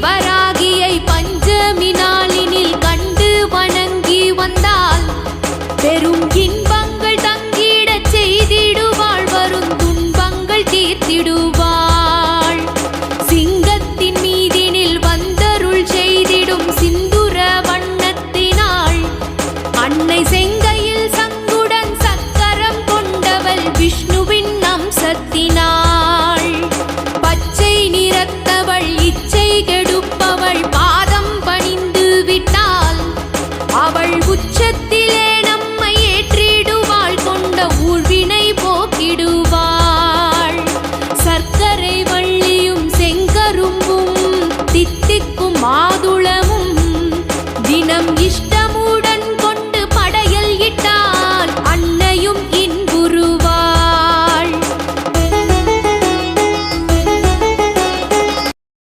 வராகியை பஞ்சமி நாளினில் கண்டு வணங்கி வந்தால் பெரும் இன்பங்கள் தங்கிடச் செய்திடுவாள் வரும் துன்பங்கள் தீர்த்திடுவாள். சிங்கத்தின் மீதினில் வந்தருள் செய்திடும் சிந்துர வண்ணத்தினாள் அன்னை செங்கையில் சங்குடன் சக்கரம் கொண்டவள் விஷ்ணுவின் அம்சத்தினாள் உச்சத்திலே நம்மை ஏற்றிடுவாள் கொண்ட ஊழ்வினை போக்கிடுவாள். சர்க்கரை வள்ளியும் செங்கரும்பும் தித்திக்கும் மாதுளமும் தினம் இஷ்ட